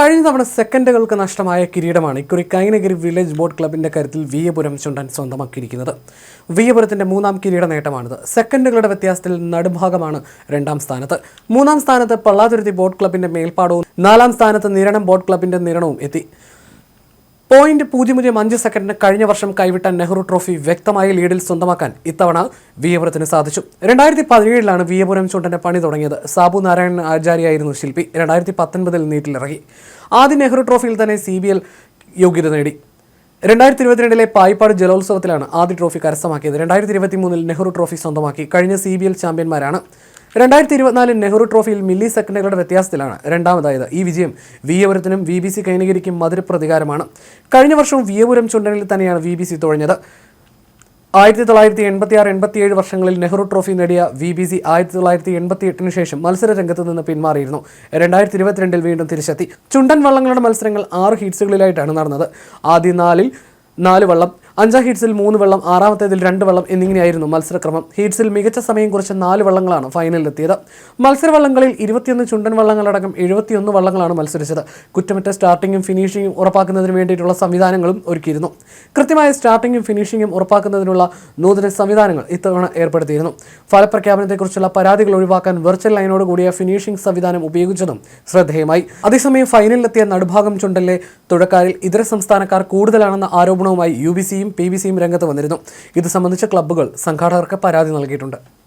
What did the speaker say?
കഴിഞ്ഞ തവണ സെക്കൻഡുകൾക്ക് നഷ്ടമായ കിരീടമാണ് ഇക്കുറി കൈനഗിരി വില്ലേജ് ബോട്ട് ക്ലബിന്റെ കരുത്തിൽ വിയപുരം ചുണ്ടൻ സ്വന്തമാക്കിയിരിക്കുന്നത്. വിയപുരത്തിന്റെ മൂന്നാം കിരീട നേട്ടമാണിത്. സെക്കൻഡുകളുടെ വ്യത്യാസത്തിൽ നടുഭാഗമാണ് രണ്ടാം സ്ഥാനത്ത്. മൂന്നാം സ്ഥാനത്ത് പള്ളാതുരുത്തി ബോട്ട് ക്ലബിന്റെ മേൽപ്പാടവും നാലാം സ്ഥാനത്ത് നിരണം ബോട്ട് ക്ലബിന്റെ നിരണവും എത്തി. പോയിന്റ് പൂജ്യം അഞ്ച് സെക്കൻഡിന് കഴിഞ്ഞ വർഷം കൈവിട്ട നെഹ്റു ട്രോഫി വ്യക്തമായ ലീഡിൽ സ്വന്തമാക്കാൻ ഇത്തവണ വിയപുരത്തിന് സാധിച്ചു. രണ്ടായിരത്തി പതിനേഴിലാണ് വിയപുരം ചുണ്ടന്റെ പണി തുടങ്ങിയത്. സാബു നാരായണൻ ആചാര്യായിരുന്നു ശില്പി. രണ്ടായിരത്തി പത്തൊൻപതിൽ നീറ്റിലിറങ്ങി. ആദ്യ നെഹ്റു ട്രോഫിയിൽ തന്നെ സി ബി എൽ യോഗ്യത നേടി. രണ്ടായിരത്തി ഇരുപത്തിരണ്ടിലെ പായിപ്പാട് ജലോത്സവത്തിലാണ് ആദ്യ ട്രോഫി കരസ്ഥമാക്കിയത്. രണ്ടായിരത്തി ഇരുപത്തി മൂന്നിൽ നെഹ്റു ട്രോഫി സ്വന്തമാക്കി. കഴിഞ്ഞ സി ബി എൽ ചാമ്പ്യന്മാരാണ് രണ്ടായിരത്തി ഇരുപത്തിനാലിൽ നെഹ്റു ട്രോഫിയിൽ മില്ലി സെക്കൻഡുകളുടെ വ്യത്യാസത്തിലാണ് രണ്ടാമതായത്. ഈ വിജയം വിയപുരത്തിനും വി ബി സി കൈനഗിരിക്കും മധുര പ്രതികാരമാണ്. കഴിഞ്ഞ വർഷവും വിയപുരം ചുണ്ടനിൽ തന്നെയാണ് വി ബി സി തുഴഞ്ഞത് ആയിരത്തി തൊള്ളായിരത്തി എൺപത്തി ആറ് എൺപത്തിയേഴ് വർഷങ്ങളിൽ നെഹ്റു ട്രോഫി നേടിയ വി ബി സി ആയിരത്തി തൊള്ളായിരത്തി എൺപത്തി എട്ടിന് ശേഷം മത്സര രംഗത്ത് നിന്ന് പിന്മാറിയിരുന്നു. രണ്ടായിരത്തി ഇരുപത്തിരണ്ടിൽ വീണ്ടും തിരിച്ചെത്തി. ചുണ്ടൻ വള്ളങ്ങളുടെ മത്സരങ്ങൾ ആറ് ഹീറ്റ്സുകളിലായിട്ടാണ് നടന്നത്. ആദ്യ നാലിൽ നാല് വള്ളം അഞ്ചാം ഹീറ്റ്സിൽ മൂന്ന് വെള്ളം ആറാമത്തേതിൽ രണ്ട് വെള്ളം എന്നിങ്ങനെയായിരുന്നു മത്സരക്രമം. ഹീറ്റ്സിൽ മികച്ച സമയം കുറച്ച് നാല് വള്ളങ്ങളാണ് ഫൈനലിലെത്തിയത്. മത്സരവള്ളങ്ങളിൽ ഇരുപത്തിയൊന്ന് ചുണ്ടൻ വള്ളങ്ങളടക്കം എഴുപത്തിയൊന്ന് വള്ളങ്ങളാണ് മത്സരിച്ചത്. കുറ്റമറ്റ സ്റ്റാർട്ടിങ്ങും ഫിനിഷിങ്ങും ഉറപ്പാക്കുന്നതിന് വേണ്ടിയിട്ടുള്ള സംവിധാനങ്ങളും ഒരുക്കിയിരുന്നു. കൃത്യമായ സ്റ്റാർട്ടിങ്ങും ഫിനിഷിങ്ങും ഉറപ്പാക്കുന്നതിനുള്ള നൂതന സംവിധാനങ്ങൾ ഇത്തവണ ഏർപ്പെടുത്തിയിരുന്നു. ഫലപ്രഖ്യാപനത്തെക്കുറിച്ചുള്ള പരാതികൾ ഒഴിവാക്കാൻ വെർച്വൽ ലൈനോട് കൂടിയ ഫിനിഷിംഗ് സംവിധാനം ഉപയോഗിച്ചതും ശ്രദ്ധേയമായി. അതേസമയം ഫൈനലിലെത്തിയ നടുഭാഗം ചുണ്ടലിലെ തുഴക്കാരിൽ ഇതര സംസ്ഥാനക്കാർ കൂടുതലാണെന്ന ആരോപണവുമായി യു ബി സിയും പി ബി സിയും രംഗത്ത് വന്നിരുന്നു. ഇത് സംബന്ധിച്ച ക്ലബ്ബുകൾ സംഘാടകർക്ക് പരാതി നൽകിയിട്ടുണ്ട്.